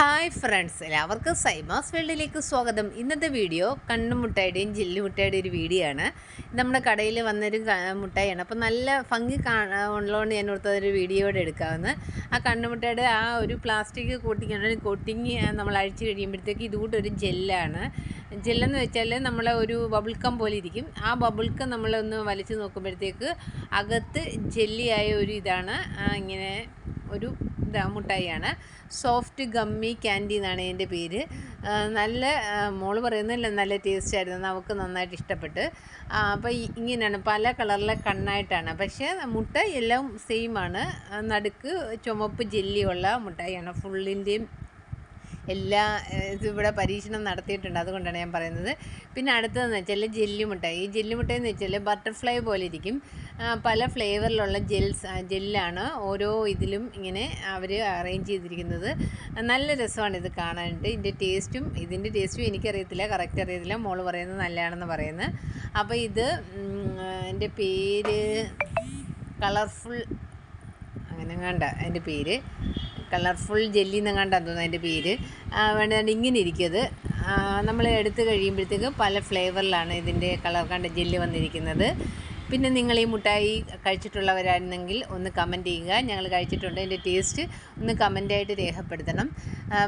Hi friends എല്ലാവർക്കും സൈമാസ് വേൾഡിലേക്ക് സ്വാഗതം. ഇന്നത്തെ വീഡിയോ കണ്ണുമുട്ടായുടെയും ജില്ലുമുട്ടായുടെയും ഒരു വീഡിയോ ആണ്. നമ്മുടെ കടയിൽ വന്നൊരു മുട്ടായിയാണ് അപ്പോൾ നല്ല ഭംഗി കാണാ ഉള്ളതുകൊണ്ട് ഞാൻ ഓർത്തതൊരു വീഡിയോ വീഡിയോയുടെ എടുക്കാമെന്ന് ആ കണ്ണുമുട്ടയുടെ ആ ഒരു പ്ലാസ്റ്റിക് കോട്ടിങ് കോട്ടിങ് നമ്മൾ അഴിച്ചു കഴിയുമ്പോഴത്തേക്ക് ഇതുകൂട്ട് ഒരു ജെല്ലാണ്. ജെല്ലെന്ന് വെച്ചാൽ നമ്മളെ ഒരു ബബിൾക്കം പോലെ ഇരിക്കും. ആ ബബിൾക്കം നമ്മളൊന്ന് വലിച്ചു നോക്കുമ്പോഴത്തേക്ക് അകത്ത് ജെല്ലിയായ ഒരു ഇതാണ്. ഇങ്ങനെ ഒരു മുട്ടായിയാണ്. സോഫ്റ്റ് ഗമ്മി ക്യാൻഡി എന്നാണ് ഇതിന്റെ പേര്. നല്ല മോൾ പറയുന്നില്ല നല്ല ടേസ്റ്റ് ആയിരുന്നു നമുക്ക് നന്നായിട്ട് ഇഷ്ടപ്പെട്ട്. അപ്പോൾ ഇങ്ങനെയാണ് പല കളറിലെ കണ്ണായിട്ടാണ്. പക്ഷേ മുട്ട എല്ലാം സെയിമാണ് നടുക്ക് ചുമപ്പ് ജെല്ലിയുള്ള മുട്ടായിയാണ് ഫുള്ളിന്റെയും എല്ലാ ഇതിവിടെ പരീക്ഷണം നടത്തിയിട്ടുണ്ട്. അതുകൊണ്ടാണ് ഞാൻ പറയുന്നത്. പിന്നെ അടുത്തതെന്ന് വെച്ചാൽ ജെല്ലി മുട്ടായി ഈ ജെല്ലി മുട്ടായി എന്ന് വെച്ചാൽ ബട്ടർഫ്ലൈ പോലെ ഇരിക്കും. പല ഫ്ലേവറിലുള്ള ജെൽസ് ജെല്ലാണ് ഓരോ ഇതിലും ഇങ്ങനെ അവർ അറേഞ്ച് ചെയ്തിരിക്കുന്നത്. നല്ല രസമാണ് ഇത് കാണാനായിട്ട്. ഇതിന്റെ ടേസ്റ്റും ഇതിന്റെ ടേസ്റ്റും എനിക്കറിയത്തില്ല. കറക്റ്റ് അറിയത്തില്ല. മോൾ പറയുന്നത് നല്ലതാണെന്ന് പറയുന്നത്. അപ്പോൾ ഇത് എന്റെ പേര് കളർഫുൾ അങ്ങനെ കണ്ട എന്റെ പേര് കളർഫുൾ ജെല്ലി എന്ന് കണ്ടാന്ന് തോന്നുന്നു അതിന്റെ പേര്. വേണ്ടതാണ്ട് വേണ്ട ഇങ്ങനെ ഇരിക്കുന്നത് നമ്മൾ എടുത്തു കഴിയുമ്പോഴത്തേക്ക് പല ഫ്ലേവറിലാണ് ഇതിന്റെ കളർ കണ്ട ജെല്ലി വന്നിരിക്കുന്നത്. പിന്നെ നിങ്ങൾ ഈ മുട്ടായി കഴിച്ചിട്ടുള്ളവരായിരുന്നെങ്കിൽ ഒന്ന് കമന്റ് ചെയ്യുക. ഞങ്ങൾ കഴിച്ചിട്ടുണ്ട് അതിന്റെ ടേസ്റ്റ് ഒന്ന് കമന്റായിട്ട് രേഖപ്പെടുത്തണം.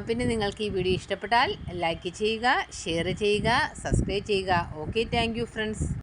പിന്നെ നിങ്ങൾക്ക് ഈ വീഡിയോ ഇഷ്ടപ്പെട്ടാൽ ലൈക്ക് ചെയ്യുക ഷെയർ ചെയ്യുക സബ്സ്ക്രൈബ് ചെയ്യുക. Okay thank friends